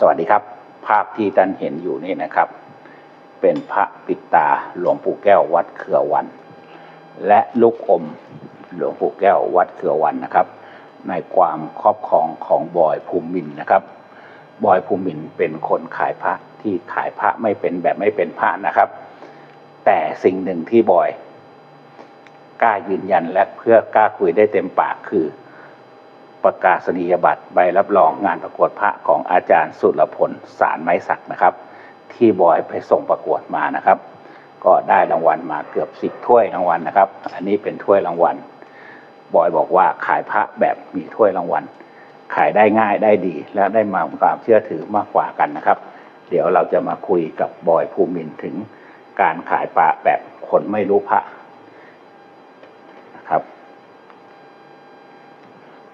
สวัสดีครับ ภาพที่ท่านเห็นอยู่นี่นะครับ เป็นพระปิดตาหลวงปู่แก้ววัดเขือวัน และลูกอมหลวงปู่แก้ววัดเขือวันนะครับ ในความครอบครองของบอยภูมินนะครับ บอยภูมินเป็นคนขายพระที่ขายพระไม่เป็นแบบไม่เป็นพระนะครับ แต่สิ่งหนึ่งที่บอย กล้ายืนยันและเพื่อกล้าคุยได้เต็มปากคือ ประกาศนียบัตรใบรับรองงานประกวดพระของอาจารย์สุรพลสารไม้สักนะครับ ที่บอยไปส่งประกวดมานะครับ ก็ได้รางวัลมาเกือบสิบถ้วยรางวัลนะครับ อันนี้เป็นถ้วยรางวัล บอยบอกว่าขายพระแบบมีถ้วยรางวัล ขายได้ง่ายได้ดี และได้มาความเชื่อถือมากกว่ากันนะครับ เดี๋ยวเราจะมาคุยกับบอยภูมินถึงการขายพระแบบคนไม่รู้พระนะครับ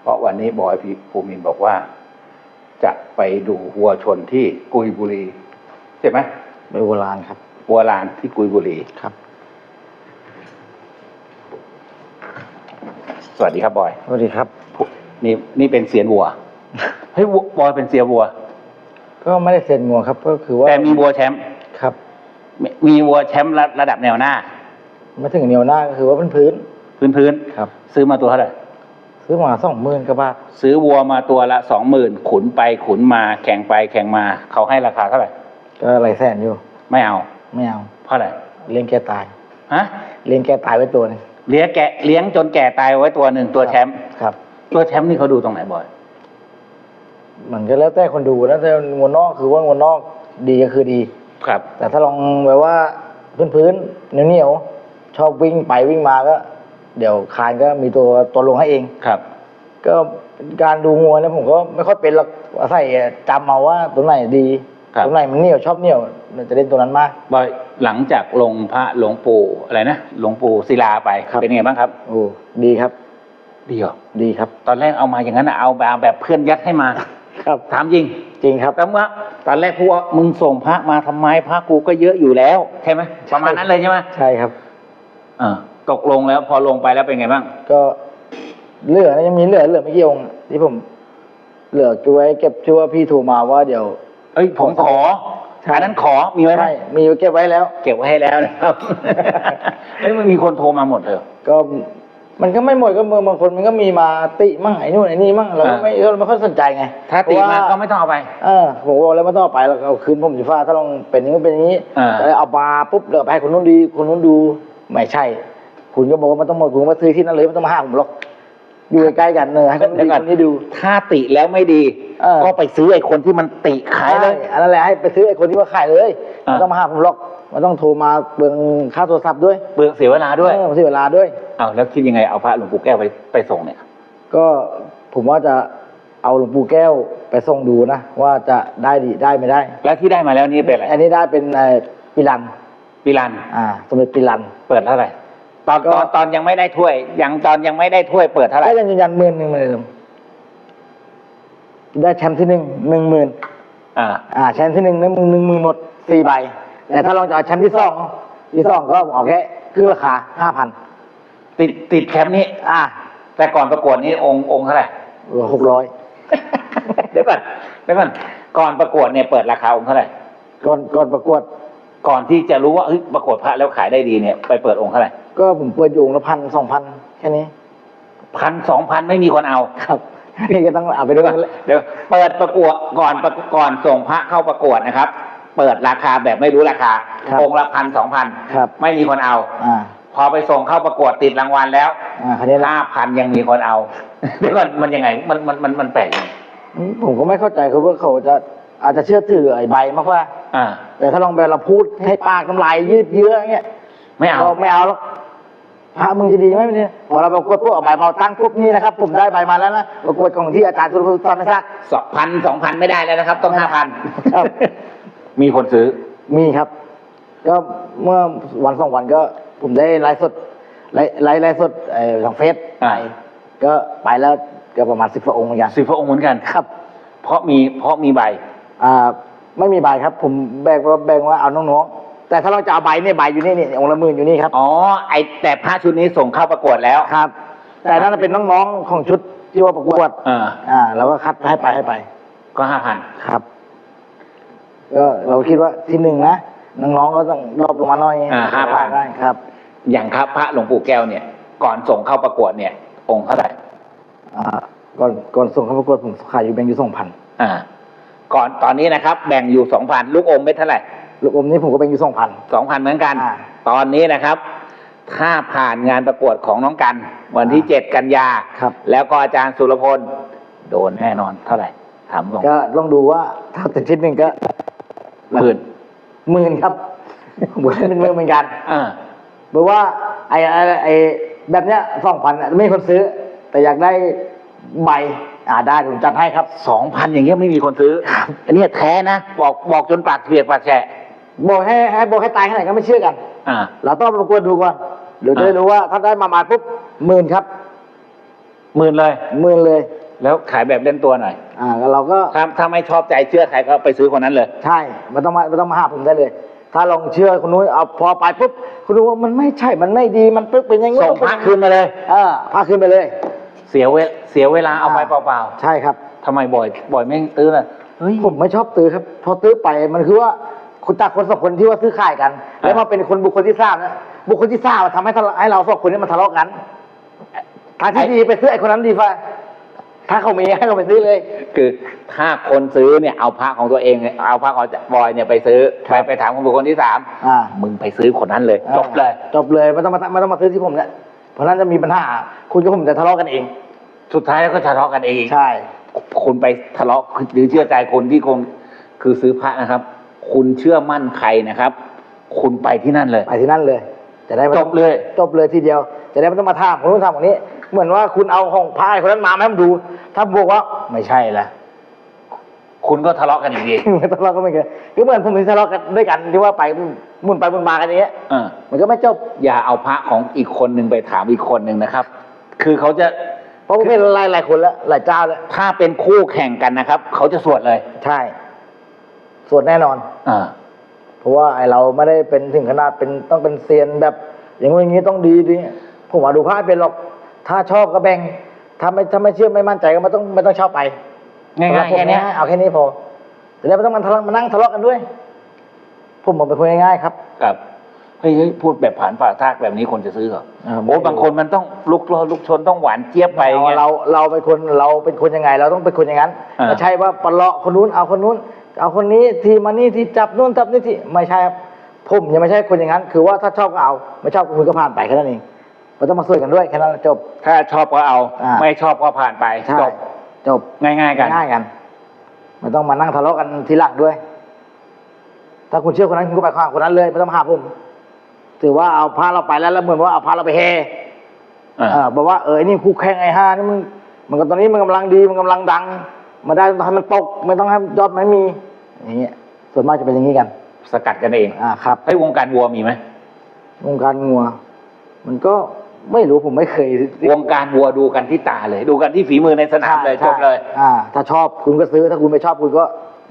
เพ ราะวันนี้บอยภูมินทร์บอกว่า จะไปดูวัวชนที่กุยบุรีใช่ไหมใบโบราณครับวัวลานที่กุยบุรีครับ สวัสดีครับบอยสวัสดีครับ นี่นี่เป็นเสียนวัวเฮ้ยวัวบอยเป็นเสียวัว ก็ไม่ได้เซ็นงัวครับ ก็คือว่าแต่มีวัวแชมป์ครับมีมีวัวแชมป์ระระดับแนวหน้า มาถึงเหนียวหน้าก็คือว่าเป็นพื้นพื้นพื้นครับๆซื้อมาตัวเท่าไหร่ ซื้อมาสองหมื่นกว่าบาทซื้อวัวมาตัวละสองหมื่นขุนไปขุนมาแข่งไปแข่งมา เขาให้ราคาเท่าไหร่ก็หลายแสนอยู่ ไม่เอา ไม่เอา เพราะอะไรเลี้ยงแกตายฮะเลี้ยงแกตายไว้ตัวหนึงเลี้ยงแกะเลี้ยงจนแก่ตายไว้ตัวหนึ่งตัวแชมป์ครับ ตัวแชมป์นี่เขาดูตรงไหนบอย มันก็แล้วแต่คนดูนะแต่งัวนอกคือว่างัวนอกดีก็คือดี ครับ แต่ถ้าลองแบบว่าพื้นพื้นๆเหนียวๆชอบวิ่งไปวิ่งมาก็ เดี๋ยวคานก็มีตัวตัวลงให้เอง ครับ ก็การดูงัวเนี่ยผมก็ไม่ค่อยเป็นหรอกอาศัยจำเอาว่าตัวไหนดีครับตรงไหนมันเหนียวชอบเหนียวมันจะเล่นตัวนั้นมาก บอยหลังจากลงพระหลวงปู่อะไรนะหลวงปู่ศิลาไปครับ เป็นไงบ้างครับ โอ้ดีครับ ดีเหรอดีครับ ตอนแรกเอามาอย่างนั้นน่ะเอาแบบแบบเพื่อนยัดให้มา ครับ ถามจริงจริงครับ แต่ว่าตอนแรกพูดว่ามึงส่งพระมาทำไมพระกูก็เยอะอยู่แล้ว ใช่ไหมประมาณนั้นเลยใช่ไหมใช่ครับ เออ ตกลงแล้วพอลงไปแล้วเป็นไงบ้าง ก็เหลือนะยังมีเหลือเหลือไม่กี่องค์ที่ผม เหลือเก็บไว้เก็บชื่อว่าพี่โทรมาว่าเดี๋ยว เอ้ยผมขอใช่อันนั้นขอมีไว้ไหมใช่มีไว้เก็บไว้แล้ว เก็บไว้ให้แล้วนะครับเอ้ยมันมีคนโทรมาหมดเลยก็มันก็ไม่หมดก็มือบางคนมันก็มีมาติมั่งไอ้นู่นไอ้นี่มั่งเราก็ไม่เราไม่ค่อยสนใจไงถ้าตีเพระมาว่ก็ไม่ต้องเอาไปเออผมบอกแล้วไม่ต้องเอาไปแล้วเอาคืนผมสิฟ้าถ้าลองเป็นอย่างนี้เป็นอย่างนี้อ่าแต่เอามาปุ๊บเดี๋ยวไปให้คนนู้นดีคนนู้นดูไม่ใช่ คุณก็บอกว่ามันต้องหมดคุณมาซื้อที่นั่นเลยไม่ต้องมาห้าผมหรอกอยู่ใกล้ๆกันเนอะให้คนนู้นดีคนนี้ดู ถ้าติแล้วไม่ดี เออ ก็ไปซื้อไอ้คนที่มันติขายเลย ใช่อันนั้นแหละให้ไปซื้อไอ้คนที่ว่าขายเลยอ่า ไม่ต้องมาห้าผมหรอกมันต้องโทรมาเบืองค่าโทรศัพท์ด้วยเบื่อเสียเวลาด้วยเออเสียเวลาด้วยอ้าวแล้วคิดยังไงเอาพระหลวงปู่แก้วไปไปส่งเนี่ย ก็ผมว่าจะเอาหลวงปู่แก้วไปส่งดูนะว่าจะได้ดีได้ไม่ได้ แล้วที่ได้มาแล้วนี่เป็นอะไรอันนี้ได้เป็นเอ่อปิรัน ปิรันอ่า สมเด็จปิรันเปิดเท่าไหร่ ตอนก็ตอนตอนยังไม่ได้ถ้วยยังตอนยังไม่ได้ถ้วยเปิดเท่าไหร่ก็ยังยืนยันหมื่นหนึ่งเหมือนเดิมได้แชมป์ที่หนึ่งหนึ่งหมื่นอ่าอ่าแชมป์ที่หนึ่งหนึ่งหมื่นหนึ่งหมื่นหมดสี่ใบ แต่ถ้าลองจะเอาแชมป์ที่สองที่สองก็เอาแค่ครึ่งราคาห้าพันติดติดแคมป์นี้ อ่า แต่ก่อนประกวดนี่องค์องค์เท่าไหร่หกร้อยเดี๋ยวก่อนเดี๋ยวก่อนก่อนประกวดเนี่ยเปิดราคาองค์เท่าไหร่ก่อนก่อนประกวด ก่อนที่จะรู้ว่าเฮ้ยประกวดพระแล้วขายได้ดีเนี่ย ไปเปิดองค์เท่าไหร่ ก็ผมเปิดอยู่องค์ละพันสองพันแค่นี้ พันสองพันไม่มีคนเอา ครับนี่ก็ต้องเอาไปเดี๋ด้ยววยก่อนเดี๋ยวเปิดประกวดก่อนประก่อนส่งพระเข้าประกวดนะครับ เปิดราคาแบบไม่รู้ราคาครับองค์ละพันสองพันครับ ไม่มีคนเอา อ่า พอไปส่งเข้าประกวดติดรางวัลแล้วอ่าคันนี้ละห้าพันยังมีคนเอาเดี๋ยวก่อนมันยังไงมันมันมันมันแปลกยังไงผมก็ไม่เข้าใจเขาว่าเขาจะอาจจะเชื่อถือไอ้ใบมากกว่า อ่า แต่ถ้าลองแบบเราพูดให้ปากน้ำลายยืดเยื้ออย่างเงี้ยไม่เอาเราไม่เอาหรอก พระมึงจะดีไหมเนี่ยพอเราประกวดปุ๊บเอาใบมาตั้งปุ๊บนี่นะครับผมได้ใบมาแล้วนะประกวดของที่อาจารย์สุรพลตอนไม่ทราบสองพันสองพันไม่ได้แล้วนะครับ ต้องห้าพันครับ มีคนซื้อ มีครับ ก็เมื่อวันสองวันก็ผมได้ไลฟ์สดไลฟ์ไลฟ์ไลฟ์สดเอ่อทางเฟซอ่าไปก็ไปแล้วก็ประมาณสิบกว่าองค์เหมือนกันสิบพระองค์เหมือนกัน ครับ เพราะมีเพราะมีใบ อ่าไม่มีใบครับ ผมแบ่งว่าแบ่งว่าเอาน้องๆ แต่ถ้าเราจะเอาใบเนี่ยใบอยู่นี่นี่องค์ละหมื่นอยู่นี่ครับ อ๋อ ไอแต่พระชุดนี้ส่งเข้าประกวดแล้วครับ แต่นั่นเป็นน้องๆของชุดที่ว่าประกวดอ่าอ่าเราก็คัดให้ไปให้ไป ก็ห้าพันครับ ก็เราคิดว่าที่หนึ่งนะน้องๆก็ต้องรอบลงมาหน่อยอ่าห้าพันได้ครับ อย่างครับพระหลวงปู่แก้วเนี่ย ก่อนส่งเข้าประกวดเนี่ย องค์เท่าไหร่อ่าก่อนก่อนส่งเข้าประกวดผมขายอยู่แบงค์อยู่สองพันอ่า ก่อนตอนนี้นะครับ แบ่งอยู่สองพันลูกอมไม่เท่าไหร่ ลูกอมนี่ผมก็แบงค์อยู่สองพัน สองพันเหมือนกัน อ่า ตอนนี้นะครับ ถ้าผ่านงานประกวดของน้องกัน วันที่อ่าเจ็ดกันยา ครับ แล้วก็อาจารย์สุรพล โดนแน่นอนเท่าไหร่ ถามตรงก็ลองดูว่าถ้าติดทิศหนึ่งก็หมื่นหมื่นครับผมก็เป็นหมื่นเหมือนกันอ่าเพราะว่าไอ้ไอ้ไอ้แบบเนี้ยสองพันไม่มีคนซื้อ แต่อยากได้ใบอ่าได้ผมจัดให้ครับ สองพันอย่างเงี้ยไม่มีคนซื้อ อันเนี้ยแท้นะ บอกบอกจนปากเปียกปากแฉะ บอกให้ให้บอกให้ตายแค่ไหนก็ไม่เชื่อกัน อ่า เราต้องไปประกวดดูก่อนเดี๋ยวจะได้อ่ารู้ว่าถ้าได้มามาปุ๊บหมื่นครับหมื่นเลย หมื่นเลย แล้วขายแบบเล่นตัวหน่อยอ่าแล้วเราก็ถ้าถ้าไม่ชอบใจเชื่อใครก็ไปซื้อคนนั้นเลย ใช่ไมันต้องมาไมันต้องมาหาผมได้เลย ถ้าลองเชื่อคนนู้นเอาพอไปปุ๊บคุณรู้ว่ามันไม่ใช่มันไม่ดีมันปึ๊กเป็นอยังไงส่งพระคืนมาเลย เออพาคืนไปเลยเสียเวเสียเวลาเอาไปเปล่าใช่ครับ ๆทำไมบ่อย บ่อยไม่ตื้อเลยเฮ้ยผมไม่ชอบตื้อครับ พอตื้อไปมันคือว่า คุณตาคนสองคนที่ว่าซื้อขายกันอ่าแล้วมาเป็นคนบุคคลที่สามนะบุคคลที่สามมันทำให้ทะเลาะให้เราสองคนนี้มันทะเลาะกันทางที่ดีไปซื้อไอ้คนนั้นดีฟ่าถ้าเขามีให้เขาไปซื้อเลย คือถ้าคนซื้อเนี่ยเอาพระของตัวเองเนี่ยเอาพระของบอยเนี่ยไปซื้อครัไปบไปถามคนบุคคลที่สามอ่ามึงไปซื้อคนนั้นเลยจบเลยจบเลยไม่ต้องมาไม่ต้องมาซื้อที่ผมเนี่ยเพราะนั้นจะมีปัญหา คุณกับผมจะทะเลาะกันเอง สุดท้ายแล้วก็ทะเลาะกันเองใช่ คุณไปทะเลาะหรือเชื่อใจคนที่คงคือซื้อพระนะครับ คุณเชื่อมั่นใครนะครับ คุณไปที่นั่นเลย ไปที่นั่นเลย จะได้ไม่จต้องบเลย จบเลยทีเดียว จะได้ไม่ต้องมาถามคนนู้นถามคนนี้ เหมือนว่าคุณเอาของพายคนนั้นมาให้ผมดู ถ้าบอกว่าไม่ใช่ละ คุณก็ทะเลาะกันอีกทีไม่ทะเลาะก็ไม่เกินก็เหมือนผมมีทะเลาะกันด้วยกันที่ว่าไปหมุนไปหมุนมากันอย่างเงี้ย เออ มันก็ไม่จบ อย่าเอาพระของอีกคนหนึ่งไปถามอีกคนหนึ่งนะครับ คือเขาจะเพราะผมเป็นหลายหลายคนแล้วหลายเจ้าแล้ว ถ้าเป็นคู่แข่งกันนะครับ เขาจะสวดเลย ใช่ ส่วนแน่นอน อ่า เพราะว่าไอเราไม่ได้เป็นถึงขนาดเป็นต้องเป็นเซียนแบบ อย่างงี้อย่างงี้ต้องดีดีผมว่าดูพระไม่เป็นหรอกถ้าชอบก็แบ่งถ้าไม่ถ้าไม่เชื่อไม่มั่นใจก็ไม่ต้องไม่ต้องเช่าไปง่ายๆแค่เนี้ย เอาแค่นี้พอจะได้ไม่ต้องมาทะเลาะมานั่งทะเลาะกันด้วย ผมบอกเป็นคนง่ายๆครับ ครับเฮ้ยเฮ้ยพูดแบบผ่านปากทากแบบนี้คนจะซื้อเหรออ่า โอ้บางคนมันต้องลุกลุกชนต้องหวานเจี๊ยบไปเอาเงี้ยเราเราเป็นคนเราเป็นคนยังไง เราต้องเป็นคนอย่างนั้นอ่า ไม่ใช่ว่าปะเลาะคนนู้นเอาคนนู้น เอาคนนี้ทีมานี่ที่จับนู่นจับนี่ที่ไม่ใช่ครับผมยังไม่ใช่คนอย่างนั้น คือว่าถ้าชอบก็เอาไม่ชอบก็คุณก็ผ่านไปแค่นั้นเองไม่ต้องมาสู้กันด้วยแค่นั้นจบ ถ้าชอบก็เอาอ่าไม่ชอบก็ผ่านไปใช่จบจบง่ายๆกันง่ายกันไม่ต้องมานั่งทะเลาะกันทีหลังด้วย ถ้าคุณเชื่อคนนั้นคุณก็ไปข้างคนนั้นเลยไม่ต้องมาหาผมถือว่าเอาพาเราไปแล้วแล้วเหมือนว่าเอาพาเราไปเฮอ่าเออบอกว่าเออไอ้นี่คู่แข่งไอ้ห้านี่มันมันก็ตอนนี้มันกำลังดีมันกำลังดัง มาได้ต้องให้มันตก ไม่ต้องให้ยอดไม่มี อย่างเงี้ยส่วนมากจะเป็นอย่างนี้กัน สกัดกันเองอ่าครับให้ยวงการวัวมีไหมวงการงัว มันก็ไม่รู้ผมไม่เคย วงการวัวดูกันที่ตาเลย ดูกันที่ฝีมือในสนามเลยจใช่บเลย อ่า ถ้าชอบคุณก็ซื้อถ้าคุณไม่ชอบคุณก็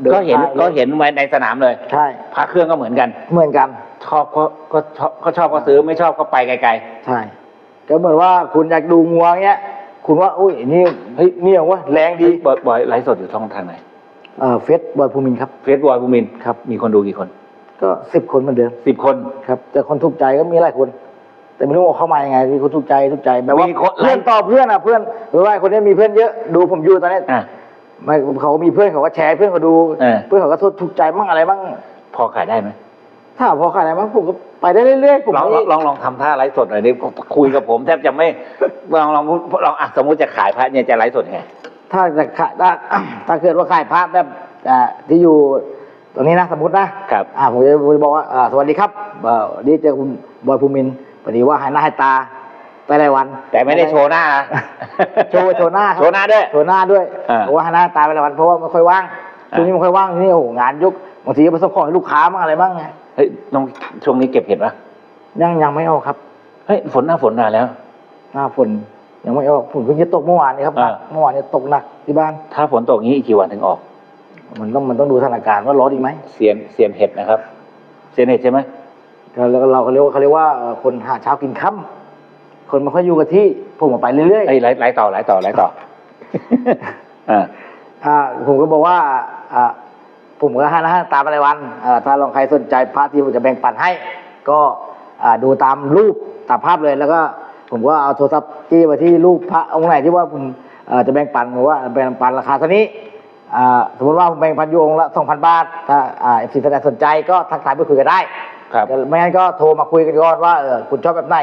ดิก็เห็นไปก็เห็นไว้ในสนามเลยใช่ พระเครื่องก็เหมือนกัน เหมือนกัน ชอบก็ก็ชอบก็ชอบก็ซื้อไม่ชอบก็ไปไกลใช่ ก็เหมือนว่าคุณอยากดูงัวเงี้ย คุณว่าอุ้ยนี่เฮ้ยเนี่ยวะแรงๆดีบอยบอยไลฟ์สดอยู่ช่องทางไหนเออเฟสบอยภูมินทร์ครับ เฟซบอยภูมินทร์ครับ มีคนดูกี่คนก็สิบคนเหมือนเดิมสิบคน ครับ แต่คนถูกใจก็มีหลายคน แต่ไม่รู้ว่าเข้ามายังไงมีคนถูกใจถูกใจแบบว่ามีคนเพื่อนต่อเพื่อนอะเพื่อนหรือว่าคนนี้มีเพื่อนเยอะดูผมอยู่ตอนนี้อะ ไม่เขาก็มีเพื่อนเขาก็แชร์เพื่อนเขาดู เออ เพื่อนเขาก็ถูกใจมั่งอะไรมั่งพอขายได้ไหม ถ้าพอขายอะไรมั่งผมก็ไปได้เรื่อยๆผมลองลไม่องลองลองทำท่าไลฟ์สดหน่อยดิคุยกับผมแทบจะไม่ลองลองลองอะสมมุติจะขายพระเนี่ยจะไลฟ์สดยังไงถ้าจะขายถ้าถ้าเกิดว่าขายพระแบบอ่าที่อยู่ตรงนี้นะสมมตินะครับ อ่าผมจะผมจะบอกว่าอ่าสวัสดีครับเอ่อวันนี้เจอคุณบอยภูมินทร์พอดีว่าหายหน้าหายตาไปหลายวัน แต่ไม่ได้โชว์หน้านะ โชว์โชว์หน้าครับโชว์หน้าด้วยโชว์หน้าด้วยอ่าเพราะว่าหน้าตายไปหลายวันเพราะว่าไม่ค่อยว่างอ่า ช่วงนี้ไม่ค่อยว่างนี่โอ้โหงานยุกบางทีก็ไปส่งของให้ลูกค้าบ้างอะไรบ้างไง เฮ้ยน้องช่วงนี้เก็บเห็ดปะยังยังไม่ออกครับ เฮ้ยฝนหน้าฝนมาแล้ว หน้าฝนยังไม่ออกฝนเพิ่งจะตกเมื่อวานนี้ครับอ่า เมื่อวานนี้ตกหนักที่บ้าน ถ้าฝนตกงี้อีกกี่วันถึงออก มันต้องมันต้องดูสถานการณ์ว่าร้อนอีกไหมเสียนเสียนเห็ดนะครับ เสียนเห็ดใช่ไหมก็แล้วก็เราเขาเรียกว่าเขาเรียกว่าเอ่อคนหาเช้ากินค่ำคนไม่ค่อยอยู่กับที่ผมก็ไปเรื่อยไอ้ยไลฟ์ไลฟ์ต่อไลฟ์ต่อไลฟ์ต่อ อ่า ๆอ่าผมก็บอกว่าอ่า ผมก็ให้นะฮะตามรายวันเอ่อถ้าลองใครสนใจพระที่ผมจะแบ่งปันให้ ก็อ่าดูตามรูปตามภาพเลยแล้วก็ ผมก็เอาโทรศัพท์จี้ไปที่รูปพระองค์ไหนที่ว่าผมเอ่อจะแบ่งปันผมว่าแบ่งปันราคาเท่านี้อ่าสมมติว่าผมแบ่งปันอยู่องค์ละสองพันบาท ถ้าอ่าเอฟซีท่านใดสนใจก็ทักทายไปคุยกันได้ครับไม่งั้นก็โทรมาคุยกันก่อนว่าเออคุณชอบแบบไหน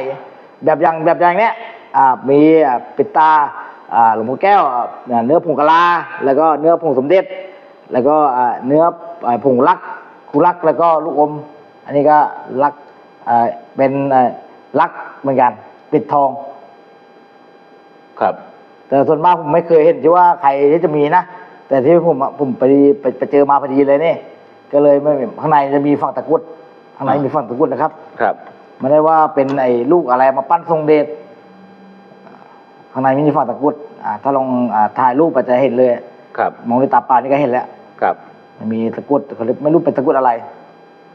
แบบอย่างแบบอย่างเนี้ยอ่ามีอ่าปิดตาอ่าหลวงพ่อแก้วอ่าเนื้อผงกะลาแล้วก็เนื้อผงสมเด็จ แล้วก็อ่าเนื้ออ่าผงลักคุรักแล้วก็ลูกอม อันนี้ก็ลักอ่าเป็นอ่าลักเหมือนกัน ปิดทอง ครับ แต่ส่วนมากผมไม่เคยเห็นที่ว่าใครที่จะมีนะ แต่ที่ผมอะผมไปไปไปเจอมาพอดีเลยนี่ ก็เลยไม่ข้างในจะมีฝั่งตะกรุดข้างในมีฝั่งตะกรุดนะครับ ครับไม่ได้ว่าเป็นไอ้ลูกอะไรมาปั้นทรงเดชข้างในมีฝั่งตะกรุดอ่าถ้าลองอ่าถ่ายรูปไปจะเห็นเลย ครับ มองด้วยตาเปล่านี่ก็เห็นแล้ว ครับมันมีตะกรุดเขาเรียกไม่รู้เป็นตะกรุดอะไร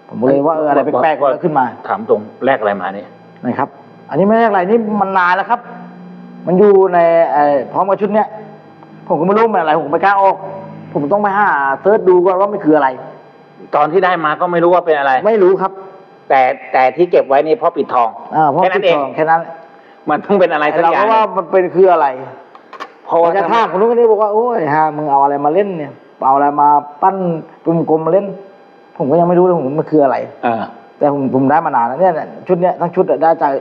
ผมก็เลยว่าเอออะไรแปลกๆก็ขึ้นมาถามตรงแรกอะไรมาเนี่ยนะครับ อันนี้ไม่ใช่อะไรนี่มันนานแล้วครับ มันอยู่ในไอ้พร้อมกับชุดเนี้ยผมก็ไม่รู้มันอะไรผมไม่กล้าออก ผมต้องไปหาเซิร์ชดูก่อนว่ามันคืออะไร ตอนที่ได้มาก็ไม่รู้ว่าเป็นอะไร ไม่รู้ครับ แต่แต่ที่เก็บไว้นี่เพราะปิดทองอ่าเพราะแค่นั้นเองปิดทแค่นั้น มันต้องเป็นอะไรสักเราอย่าก็งว่ามันเป็นคืออะไรเพราะพอว่าจะท่ามคนนู้นคนนี้บอกว่าโอ้ยฮะมึงเอาอะไรมาเล่นเนี่ย เอาอะไรมาปั้นกลมๆมาเล่น ผมก็ยังไม่รู้เลยผมมันคืออะไรอ่าแต่ผมผมได้มานานแล้วเนี่ยชุดเนี้ยทั้งชุดอะได้จาก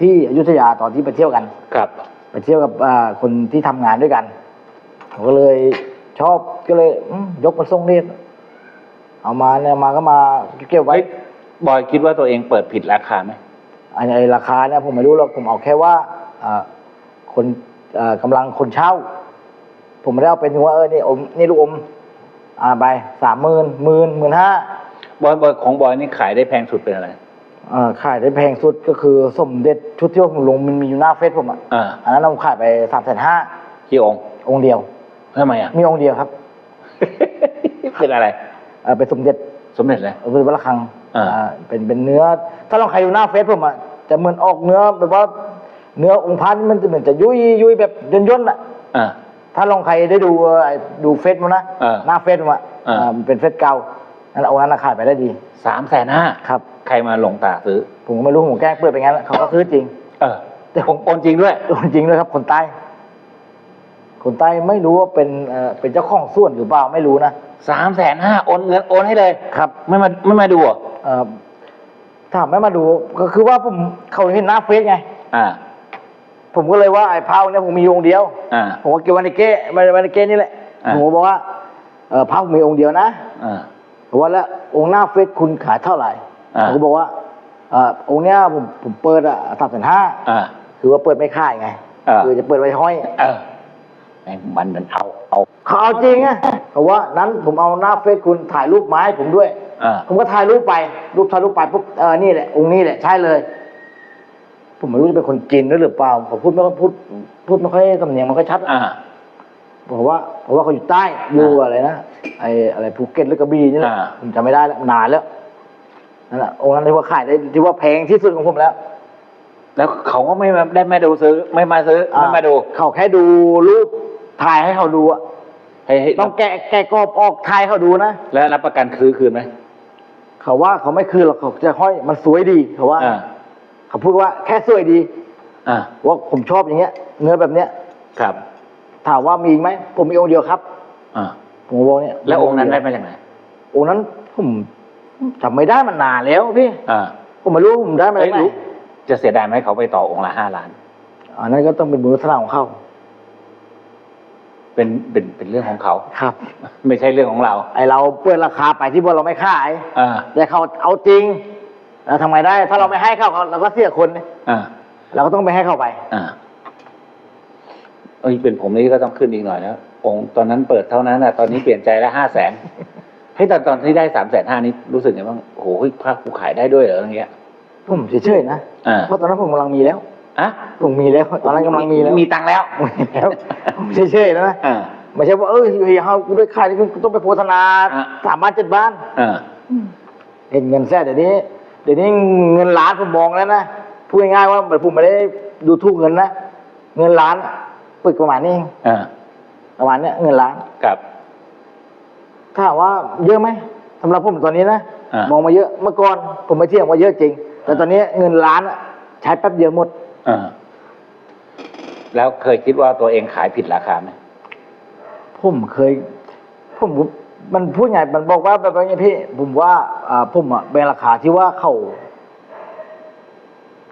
ที่อยุธยาตอนที่ไปเที่ยวกันครับ ไปเที่ยวกับอ่าคนที่ทำงานด้วยกันผมก็เลยชอบก็เลยอืมยกมาส่งเรียนเอามาเนี่ยมาก็มาเก็บไว้เฮ้ยบอยคิดว่าตัวเองเปิดผิดราคาไหมอันนี้ราคาเนี่ยผมไม่รู้หรอกผมเอาแค่ว่าอ่าคนอ่ากำลังคนเช่า ผมไม่ได้เอาเป็นว่าเออนี่อมนี่ลูกอม อ่าไปสามหมื่นหมื่นหมื่นห้าบอยบอยของบอยนี่ขายได้แพงสุดเป็นอะไรอ่าขายได้แพงสุดก็คือสมเด็จชุดที่ว่าผมลงมันมีอยู่หน้าเฟซผมอะอ่าอันนั้นผมขายไปสามแสนห้ากี่องค์องค์เดียวทำไมอะมีองค์เดียวครับ เป็นอะไรเอ่อเป็นสมเด็จสมเด็จเลยเออเป็นวัดระฆังอ่าอ่าเป็นเป็นเนื้อ ถ้าลองใครดูหน้าเฟซผมอะจะเหมือนออกเนื้อแบบว่าเนื้อองค์พันมันจะเหมือนจะยุยยุยแบบย่นย่นๆอะอ่า ถ้าลองใครได้ดูไอ้ดูเฟซมันนะเออหน้าเฟซมันอะเออ อ่ามันเป็นเฟซเก่านั่นเอานั้นนะขายไปได้ดี สามแสนห้าครับ ใครมาหลงตาซื้อ ผมก็ไม่รู้ผมแกล้งเปิดไปงั้นเขาก็ซื้อจริง เออแต่ผมโอนจริงด้วยจริงด้วยครับ คนใต้ คนใต้ไม่รู้ว่าเป็นเอ่อเป็นเจ้าของส่วนหรือเปล่าไม่รู้นะสามแสนห้าโอนเงินโอนให้เลย ครับ ไม่มาไม่มาดูเหรอเอ่อถ้าไม่มาดูก็คือว่าผมเขาเห็นหน้าเฟซไง อ่า ผมผมก็เลยว่าไอ้พาวเนี่ยผมมีองค์เดียวอ่า ผมก็เก็บไว้ในเก้ไว้ไว้ในเก้นี่แหละอ่า ผมก็บอกว่าเออพระผมมีองค์เดียวนะอ่า ผมว่าแล้วองค์หน้าเฟซคุณขายเท่าไหร่อ่า ผมก็บอกว่าเออองค์เนี้ยผมผมเปิดอะสามแสนห้าอ่า คือว่าเปิดไม่ค่ายไงอ่า คือจะเปิดไว้ห้อยเออแม่งมันมันเอาเอาเขาเอาจริงอะเพราะว่านั้นผมเอาหน้าเฟซคุณถ่ายรูปมาให้ผมด้วย อ่า ผมก็ถ่ายรูปไปรูปถ่ายรูปไปปุ๊บเออนี่แหละองค์นี้แหละใช่เลย ผมไม่รู้จะเป็นคนจีนด้วยหรือเปล่าผมพูดไม่ค่อยพูดพูดไม่ค่อยสำเนียงมันค่อยชัดอะอ่าเพราะว่าเพราะว่าเขาอยู่ใต้อยู่อะไรนะไออะไรภูเก็ตหรือกระบี่นี่แหละอ่า ผมจำไม่ได้แล้วนานแล้วนั่นแหละองค์นั้นที่ว่าขายได้ที่ว่าแพงที่สุดของผมแล้ว แล้วเขาก็ไม่มาได้ไม่ดูซื้อไม่มาซื้อไม่มาดูเขาแค่ดูรูปถ่ายให้เขาดูอะให้ให้ต้องแกะแกะกรอบออกถ่ายให้เขาดูนะแล้วรับประกันคืนคืนไหมเขาว่าเขาไม่คืนหรอกเขาจะห้อยมันสวยดีเขาว่า อ่า เขาพูดว่าแค่สวยดีอ่าว่าผมชอบอย่างเงี้ย เนื้อแบบเนี้ยครับถามว่ามีอีกไหมผมมีองค์เดียวครับอ่าผมบอกเนี่ยแล้วองค์นั้นได้มาจากไหนองค์นั้นผมจำไม่ได้มันนานแล้วพี่อ่าผมไม่รู้ผมได้มาเอ้จายกไหนรู้จะเสียดายไหมเขาไปต่อองค์ละห้าล้านอันนั้นก็ต้องเป็นบุญวัฒนาของเขาเป็นเป็นเป็นเรื่องของเขาครับ ไม่ใช่เรื่องของเรา ไอเราเปิดราคาไปที่ว่าเราไม่ขายอ่าแต่เขาเอาจริง แล้วทำไงได้ ถ้าเราไม่ให้เขาเขาเราก็เสียคนเนี่ยอ่าเราก็ต้องไปให้เขาไป อ่าเอ้ยเป็นผมนี่ก็ต้องขึ้นอีกหน่อยนะองค์ตอนนั้นเปิดเท่านั้นนะตอนนี้เปลี่ยนใจแล้วห้าแสนให้ยตอนตอนที่ได้สามแสนห้านี้รู้สึกไงบ้างโอ้โหเฮ้ยพระกูขายได้ด้วยเหรออย่างเงี้ยผมเฉยๆนะอ่าเพราะตอนนั้นผมกำลังมีแล้วอะผมมีแล้วตอนนั้นกำลังมีแล้วมีตังค์แล้วมีแล้วผมเฉยๆนะอ่าไม่ใช่ว่าเออเฮียเขากูด้วยขายที่กูต้องไปโฆษณาอะสามบ้านเจ็ดบ้านอ่าเห็นเงินแท้เดี๋ยวนี้ เดี๋ยวนี้เงินล้านผมมองแล้วนะพูดง่ายๆว่าผมไม่ได้ดูถูกเงินนะเงินล้านปึกประมาณนี้เองอ่าประมาณเนี้ยเงินล้านครับ ถ้าถามว่าเยอะไหมสำหรับผมตอนนี้นะอ่ามองมาเยอะเมื่อก่อนผมไม่เที่ยงว่าเยอะจริง แต่ตอนนี้เงินล้านอะใช้แป๊บเดียวหมด อ่าแล้วเคยคิดว่าตัวเองขายผิดราคาไหมผมเคย ผม มันพูดไงมันบอกว่าแบบนี้พี่ ผมว่าอ่าผมอะเป็นราคาที่ว่าเขา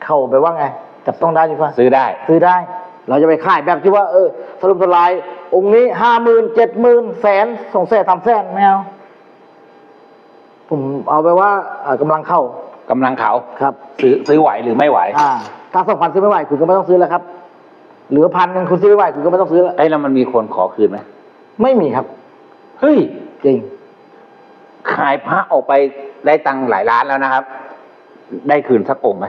เขาไปว่าไงจับต้องได้ดีกว่าซื้อได้ ซื้อได้ เราจะไปขายแบบที่ว่า เออสรุปสลาย องค์นี้ห้าหมื่นเจ็ดหมื่นแสนสองแสนสามแสนไม่เอาผมเอาไปว่าเอ่อกำลังเข้ากำลังเขาครับ ซื้อซื้อไหวหรือไม่ไหว อ่า ถ้าสองพันซื้อไม่ไหวคุณก็ไม่ต้องซื้อแล้วครับ เหลือพันหนึ่งคุณซื้อไม่ไหวคุณก็ไม่ต้องซื้อแล้วเอ้ยแล้วมันมีคนขอคืนไหมไม่มีครับ เฮ้ย จริง ขายพระออกไปได้ตังค์หลายล้านแล้วนะครับ ได้คืนสักองค์ไหม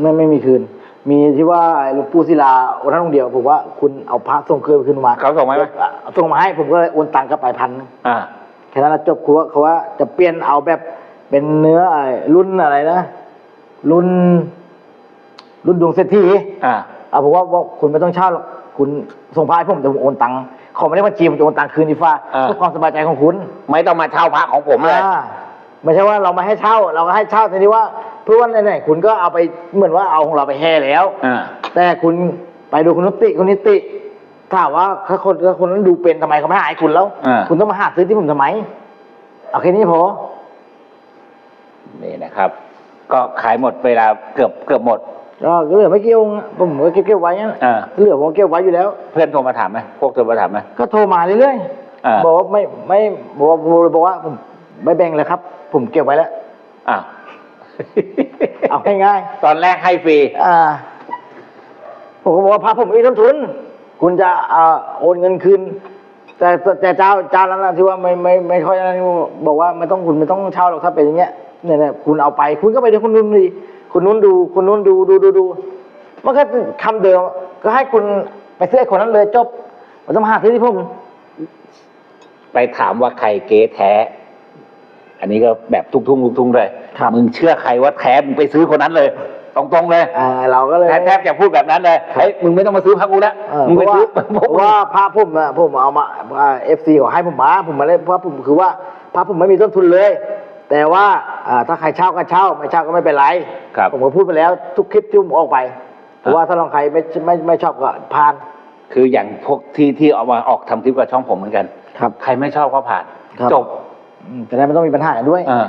ไม่ไม่มีคืน มีที่ว่าไอ้หลวงปู่ศิลาองค์นั้นองค์เดียวผมว่าคุณเอาพระส่งคืนคืนมาเขาส่งไหมไหมอะส่งมาให้ผมก็เลยโอนตังค์กลับไปพันหนึ่งอ่าแค่นั้นนะจบคือว่าเขาว่าจะเปลี่ยนเอาแบบเป็นเนื้อไอ้รุ่นอะไรนะรุ่น รุ่นดวงเศรษฐีอ่าเอาผมว่าว่าคุณไม่ต้องเช่าหรอกคุณส่งพระให้ผมแต่ผมโอนตังค์ ขอไม่ได้บัญชีผมจะโอนตังค์คืนดีฟ้าอ่าเพื่อความสบายใจของคุณไม่ต้องมาเช่าพระของผมเลย อ่าไม่ใช่ว่าเรามาให้เช่า เราก็ให้เช่าทีนี้ว่าเพื่อว่าไหนๆคุณก็เอาไปเหมือนว่าเอาของเราไปแห่แล้ว อ่า แต่คุณไปดูคุณนุติคุณนิติถามว่าถ้าคนถ้าคนนั้นดูเป็นทำไมเขาไม่หาให้คุณแล้ว อ่า คุณต้องมาหาซื้อที่ผมทำไมเอาแค่นี้พอ นี่นะครับ ก็ขายหมดเวลาเกือบเกือบหมด ก็เหลือไม่กี่องค์อะผมก็เก็บเก็บไว้นั่นแหละอ่าเหลือผมก็เก็บไว้อยู่แล้ว เพื่อนโทรมาถามไหมพวกโทรมาถามไหม ก็โทรมาเรื่อยอ่า ๆบอกว่าไม่ไม่บอกว่าบอกว่าผมไม่แบ่งเลยครับ ผมเก็บไว้แล้วอ่าเอาง่ายตอนแรกให้ฟรีๆอ่าผมก็บอกว่าพระผมไม่มีต้นทุน คุณจะอ่าโอนเงินคืนแต่แต่เจ้าเจ้านั้นนะที่ว่าไม่ไม่ไม่ค่อยนั้นบอกว่าไม่ต้องคุณไม่ต้องเช่าหรอกถ้าเป็นอย่างเงี้ยเนี่ยเนี่ยคุณเอาไปคุณก็ไปดูคนนู้นดี คุณนู้นดูคนนู้นดูดูดูดูมันก็คำเดิม ก็ให้คุณไปซื้อไอ้คนนั้นเลยจบมันต้องมาหาซื้อที่ผม ไปถามว่าใครเก๊แท้ อันนี้ก็แบบทุกทุ่งทุกทุ่งเลยครับมึงเชื่อใครว่าแท้มึงไปซื้อคนนั้นเลย ตรงๆเลยอ่าเราก็เลยแทบแทบจะพูดแบบนั้นเลยครับเฮ้ยมึงไม่ต้องมาซื้อพระกูแล้วเออมึงเพไปราะว่าซื้อเพราะว่าพระผมอะผมเอามาเอฟซีเขาให้ผมมาผมมาเลยเพราะผมคือว่าพระผมไม่มีต้นทุนเลย แต่ว่าอ่าถ้าใครเช่าก็เช่า ไม่เช่าก็ไม่เป็นไร ครับผมก็พูดไปแล้วทุกคลิปที่ผมออกไปเพราะว่าถ้าลองใครไม่ไม่ไม่ชอบก็ผ่าน คืออย่างพวกที่ที่เอามาออกทำคลิปกับช่องผมเหมือนกัน ครับ ใครไม่ชอบก็ผ่าน ครับ จบอืมแต่ได้ไม่ต้องมีปัญหากันด้วยเออ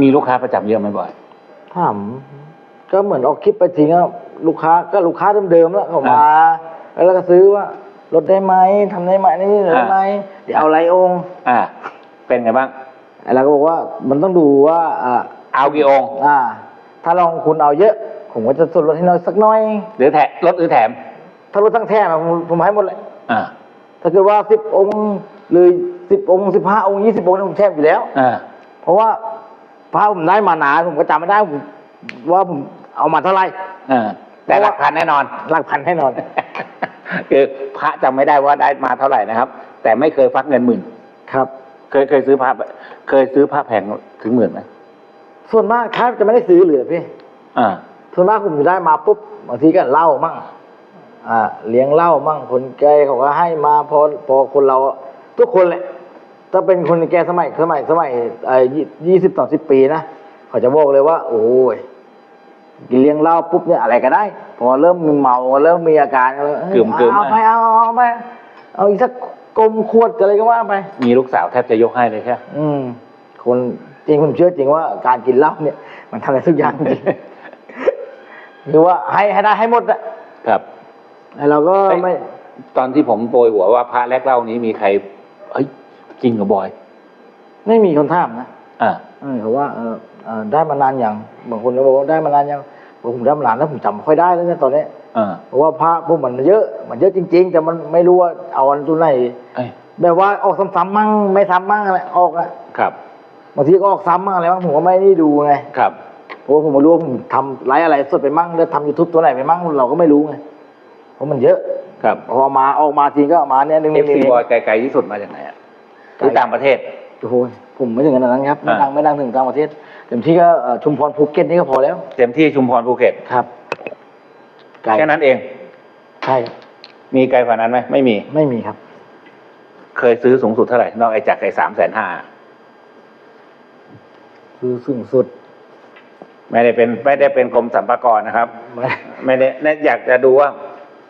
มีลูกค้าประจำเยอะไหมบ่อย ถามก็เหมือนออกคลิปไปทิ้งอะลูกค้าก็ลูกค้าเดิมๆแล้วเขามา แล้วก็ซื้อว่าลดได้ไหมทำได้ไหมนี่ได้ไหมเดี๋ยวเอาไรองค์ อ่า เป็นไงบ้าง เราก็บอกว่ามันต้องดูว่าอ่าเอากี่องค์อ่า ถ้าลองคุณเอาเยอะ ผมก็จะส่วนลดให้น้อยสักหน้อย หรือแถมลดหรือแถม ถ้าลดทั้งแท่ผมผมให้หมดเลยอ่าถ้าเกิดว่าสิบองค์หรือสิบองค์สิบห้าองค์ยี่สิบองค์เนี่ยผมแทบอยู่แล้วอ่าเพราะว่าพระผมได้มาหนาผมก็จำไม่ได้ผมว่าผมเอามาเท่าไหร่อ่าแต่หลักพันแน่นอน หลักพันแน่นอน คือพระจำไม่ได้ว่าได้มาเท่าไหร่นะครับ แต่ไม่เคยฟักเงินหมื่นครับ เคยเคยซื้อพระเคยซื้อพระแพงถึงหมื่นไหมส่วนมากครับจะไม่ได้ซื้อเลยพี่อ่าส่วนมากผมได้มาปุ๊บบางทีก็เหล้ามั่งอ่าเลี้ยงเหล้ามั่งคนแก่เขาก็ให้มาพอพอคนเราทุกคนแหละถ้าเป็นคนแก่สมัยสมัยสมัยไอ้ยี่สิบสองสิบปีนะเขาจะบอกเลยว่า โอ้ยกินเลี้ยงเหล้าปุ๊บเนี่ยอะไรก็ได้ พอเริ่มมีเมาเริ่มมีอาการก็เลยเอ้ยกึ่มๆเอาไปเอาเอาเอาไปเอาอีกสัก กลมขวดอะไรก็ว่าไป มีลูกสาวแทบจะยกให้เลยใช่ไหมอืม คนจริงผมเชื่อจริงว่าการกินเหล้าเนี่ย มันทำอะไรทุกอย่างจริงคือว่าให้ให้ได้ให้หมดอะครับแต่เราก็เอ้ยไม่ ตอนที่ผมโปรยหัวว่าพระแรกเล่านี้มีใครเฮ้ยจริงกับบอย ไม่มีคนถามนะอ่าเออเขาว่าเออเออได้มานานอย่างบางคนก็บอกว่าได้มานานยังบอกผมได้มานานแล้วผมจำไม่ค่อยได้แล้วเนี่ยตอนนี้อ่า เพราะว่าพระพวกมันเยอะ มันเยอะจริง ๆ แต่มันไม่รู้ว่าเอาอันตัวไหนเอ้ยแบบว่าออกซ้ำๆมั่งไม่ซ้ำมั่งอะไรออกอะครับบางทีก็ออกซ้ำมั่งอะไรบ้างผมก็ไม่ได้ดูไงครับเพราะว่าผมไม่รู้ว่าผมทำไลฟ์อะไรสดไปมั่งแล้วทำยูทูบตัวไหนไปมั่งเราก็ไม่รู้ไงเพราะมันเยอะครับพอมาออกมาทีก็มาเนี่ยหนึ่งเอฟซีนี่บอยไกลๆที่สุดมาจากไหนอะที่ต่างประเทศโอ้โหผมไม่ถึงขนาดนั้นครับไม่อ่าดังไม่ดังถึงต่างประเทศเต็มที่ก็เอ่อชุมพรภูเก็ตนี่ก็พอแล้ว เต็มที่ชุมพรภูเก็ตครับ ไกลแค่นั้นเอง ใช่มีไกลกว่านั้นไหมไม่มี ไม่มีครับ เคยซื้อสูงสุดเท่าไหร่นอกจากไอ้สามแสนห้าคือสูงสุด ไม่ได้เป็นไม่ได้เป็นกรมสรรพากรนะครับ ไม่ไม่ได้เนี่ยอยากจะดูว่า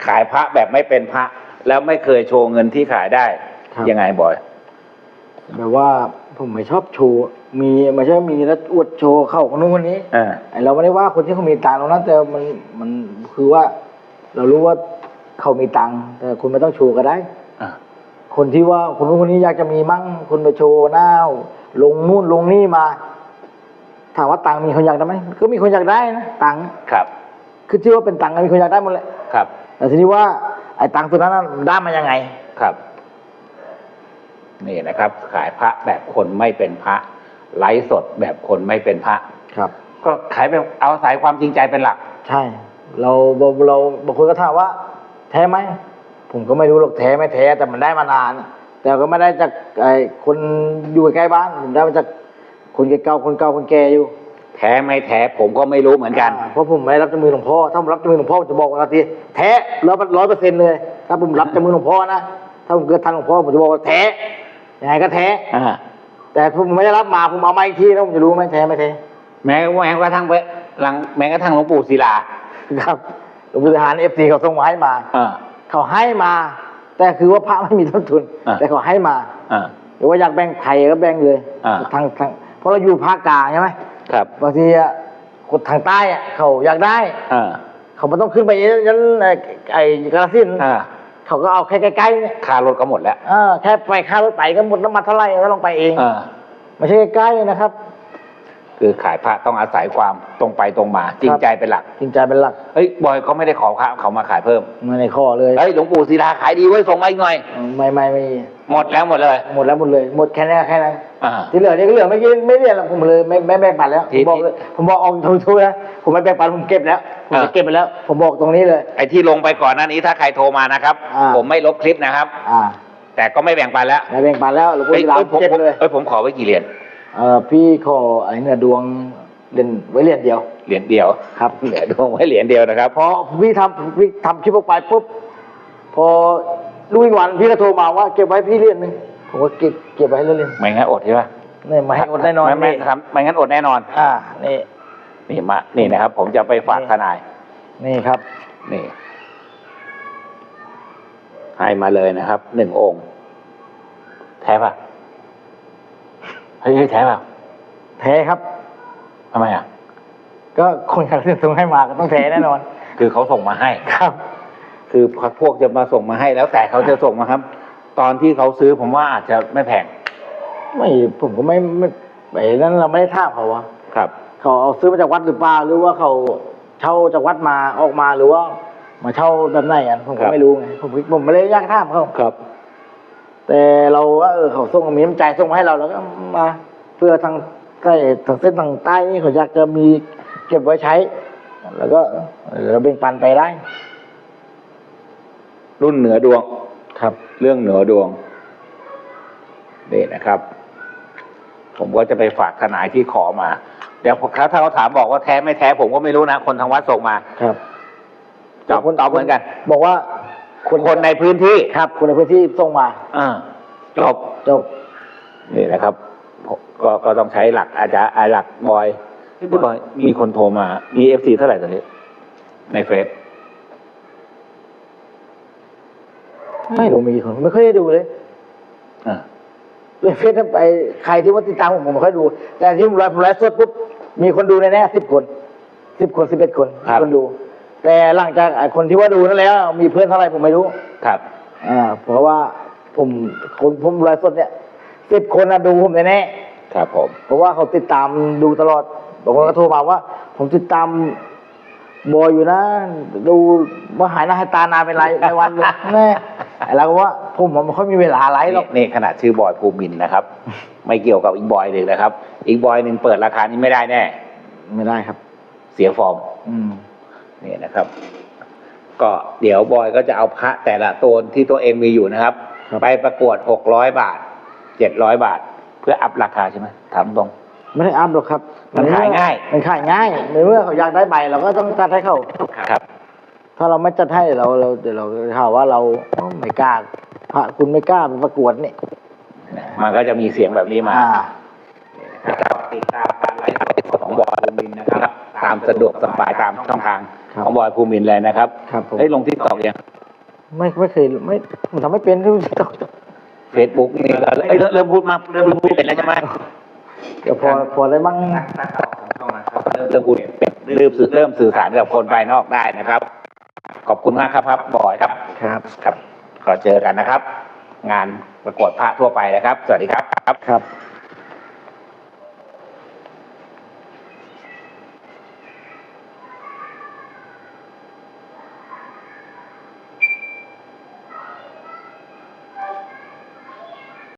ขายพระแบบไม่เป็นพระ แล้วไม่เคยโชว์เงินที่ขายได้ครับยังไงบอย แบบว่าผมไม่ชอบโชว์มีไม่ใช่มีแล้วอวดโชว์เข้าคนนู้นคนนี้อ่า ไอเราไม่ได้ว่าคนที่เขามีตังค์ตรงนั้นแต่มันมันคือว่า เรารู้ว่าเขามีตังค์แต่คุณไม่ต้องโชว์ก็ได้ อ่า คนที่ว่าคนนู้นคนนี้อยากจะมีมั่งคุณไปโชว์หน้า ลงนู่นลงนี่มา ถามว่าตังค์มีคนอยากได้ไหมก็มีคนอยากได้นะตังค์ครับ คือที่ว่าเป็นตังค์ก็มีคนอยากได้หมดแหละครับ แต่ทีนี้ว่าไอ้ตังค์ตัวนั้นน่ะได้มายังไง ครับ นี่นะครับ ขายพระแบบคนไม่เป็นพระไลฟ์สดแบบคนไม่เป็นพระ ครับ ก็ขายแบบเอาสายความจริงใจเป็นหลัก ใช่ เราเราเราบางคนก็ถามว่า แท้ไหมผมก็ไม่รู้หรอกแท้ไม่แท้แต่มันได้มานานแต่ก็ไม่ได้จากไอ้คนอยู่ใกล้บ้านผมได้มาจากคนเก่าๆคนเก่าคนแก่อยู่ แท้ไม่แท้ผมก็ไม่รู้เหมือนกันาเพราะผมไม่ได้รับจากมือหลวงพ่อถ้าผมรับจากมือหลวงพ่อผมจะบอกว่าทีแท้ร้อยร้อยเปอร์เซ็นต์เลย ถ้าผมรับจากมือหลวงพ่อนะถ้าผมเกิดทันหลวงพ่อผมจะบอกว่าแท้ ยังไงก็แท้ อ่าแต่ผมไม่ได้รับมาผมเอามาอีกทีแล้วผมจะรู้ไหมแท้ไม่แท้ แม้แม้กระทั่งไปหลังแม้กระทั่งหลวงปู่ศิลาครับหลวงปู่ทหารเอฟซีเขาส่งมาให้มา อ่า เขาให้มา แต่คือว่าพระไม่มีต้นทุน อ่าแต่เขาให้มา อ่า หรือว่าอยากแบ่งไผ่ก็แบ่งเลยอ่า ทางทางเพราะเราอยู่ภาคกลางใช่ไหมครับบางทีอะคนทางใต้อะเขาอยากได้ อ่าเขาไม่ต้องขึ้นไปยันไอ้ไอ้กระสินธุ์อ่า เขาก็เอาแค่ใกล้ๆเนี่ยค่ารถก็หมดแล้ว เออแค่ไปค่ารถไปก็หมดน้ำมันเท่าไหร่ก็ต้องไปเองอ่าไม่ใช่ใกล้ๆนะครับ คือขายพระต้องอาศัยความตรงไปตรงมา จริงใจเป็นหลักจริงใจเป็นหลักเฮ้ยบอยเขาไม่ได้ขอพระเขามาขายเพิ่มไม่ในข้อเลยเฮ้ยหลวงปู่ศิลาขายดีเว้ยส่งมาอีกหน่อย ไม่ไม่ไม่หมดแล้วหมดเลย หมดแล้วหมดเลยหมดแค่นี้แค่นั้นอ่า ที่เหลือนี่ก็เหลือไม่กินไม่เรียนแล้วผมเลยไม่ไม่แบ่งปันแล้วผที่มบอกเลยผมบอกออกทูทูนะผมไม่แบ่งปันผมเก็บแล้วผมจะอ่า เก็บไปแล้ว ผมบอกตรงนี้เลย ไอ้ที่ลงไปก่อนหน้านี้ถ้าใครโทรมานะครับ อ่า ผมไม่ลบคลิปนะครับ อ่าแต่ก็ไม่แบ่งปันแล้วไม่แบ่งปันแล้วหลวงพ่อเฮ้ยศิลาเอ้ยผมเก็บเลย เอ้ยผมขอไว้กี่เหรียญ เออพี่ขอไอ้เนื้อดวงเล่นไว้เรียนเดียว เหรียญเดียวครับเหรียญดวงไว้เหรียญเดียวนะครับ พอพี่ทำพี่ทำคลิปออกไปปุ๊บพอลุงอีกวันพี่ก็โทรมาว่าเก็บไว้พี่เรียนหนึ่งผมก็เก็บเก็บไว้ให้เรียนไม่งั้นอดใช่ปะนี่ไม่ให้อดแน่นอนไม่ไม่นี่ครับไม่งั้นอดแน่นอน อ่านี่นี่มา นี่นะครับ ผมจะไปฝากทนาย นี่ครับ นี่ ให้มาเลยนะครับ หนึ่งองค์ แท้ปะ เฮ้ยเฮ้ยแท้ปะแท้ครับ ทำไมอะ ก็คนขัดเส้นส่งให้มาก็ต้องแท้แน่นอน คือเขาส่งมาให้ ครับ คือพวกจะมาส่งมาให้แล้วแต่เขาจะส่งมาครับ ตอนที่เขาซื้อผมว่าอาจจะไม่แพง ไม่ผมก็ไม่ไม่ไอ้นั้นเราไม่ได้ท่ามเขาวะครับ เขาเอาซื้อมาจากวัดหรือเปล่าหรือว่าเขาเช่าจากวัดมาออกมาหรือว่า มาเช่าแบบไหนอะผมครัก็บไม่รู้ไงผมผมไม่ได้อยากท่ามเขาครับ แต่เราว่าเออเขาส่งมีน้ำใจส่งมาให้เราแล้วก็มาเพื่อทางใต้ทางเส้นทางใต้นี่เขาอยากจะมีเก็บไว้ใช้ แล้วก็เออเราแบ่งปันไปได้ รุ่นเหนือดวงครับ เรื่องเหนือดวงนี่นะครับ ผมก็จะไปฝากทนายที่ขอมาเดี๋ยวถ้าเขาถามบอกว่าแท้ไม่แท้ ผมก็ไม่รู้นะ คนทางวัดส่งมา ครับตอบตอบเหมือนกัน บอกว่า คนคนในพื้นที่ครับ คนในพื้นที่ส่งมาอ่าจบจบนี่นะครับผมก็ก็ต้องใช้หลักอาจจะอาหลักบอยพี่บอย มีคนโทรมา มีเอฟซีเท่าไหร่ตอนนี้ ในเฟซไม่รู้มีกี่คนไม่ค่อยได้ดูเลยอ่าเลยเฟซไปใครที่ว่าติดตามผมผมไม่ค่อยดู แต่ที่ผมไลฟ์ผมไลฟ์สดปุ๊บมีคนดูแน่ๆสิบคนสิบคนสิบเอ็ดคนครับคนดู แต่หลังจากไอ้คนที่ว่าดูนั่นแล้ว มีเพื่อนเท่าไหร่ผมไม่รู้ ครับ อ่า เพราะว่าผมคนผมไลฟ์สดเนี่ยสิบคนนะดูผมแน่ครับผม ๆเพราะว่าเขาติดตามดูตลอดบางคนก็โทรมาว่า ผมติดตามบอยอยู่นะ ดูว่าหายหน้าหายตานานเป็นไรในวันเลยแน่ไอ้เราก็ว่าผมมันไม่ค่อยมีเวลาไลฟ์หรอก นี่ขนาดชื่อบอยภูมินทร์นะครับ ไม่เกี่ยวกับอีกบอยหนึ่งนะครับ อีกบอยหนึ่งเปิดราคานี้ไม่ได้แน่ ไม่ได้ครับ เสียฟอร์ม อืม นี่นะครับ ก็เดี๋ยวบอยก็จะเอาพระแต่ละตัวที่ตัวเองมีอยู่นะครับครับ ไปประกวดหกร้อยบาทเจ็ดร้อยบาท เพื่ออัพราคาใช่ไหมถามตรง ไม่ได้อัพหรอกครับมันขายง่าย มันขายง่ายในเมื่อเขาอยากได้ใบเราก็ต้องจัดให้เขาครับ ถ้าเราไม่จัดให้เราเราเดี๋ยวเราข่าวว่าเราไม่กล้าพระคุณไม่กล้าไปประกวดนี่มันก็จะมีเสียงแบบนี้มาอ่านะครับติดตามการไลฟ์สดของบอยภูมินทร์นะครับ ตามสะดวกสบายตามช่องทางครับของบอยภูมินทร์เลยนะครับครับผม เฮ้ยลงที่ตอกยังไม่ไม่เคยไม่ผมทำไม่เป็นที่ต้องเฟซบุ๊กนี่ก็เอ้ยเริ่มเริ่มพูดมาเริ่มพูดเป็นแล้วใช่ไหมเดี๋ยวพอพอได้บ้างเริ่มพูดเป็นเริ่มสื่อเริ่มสื่อสารกับคนภายนอกได้นะครับ ขอบคุณมากครับครับบอยครับ ครับ ครับขอเจอกันนะครับ งานประกวดพระทั่วไปนะครับ สวัสดีครับ ครับ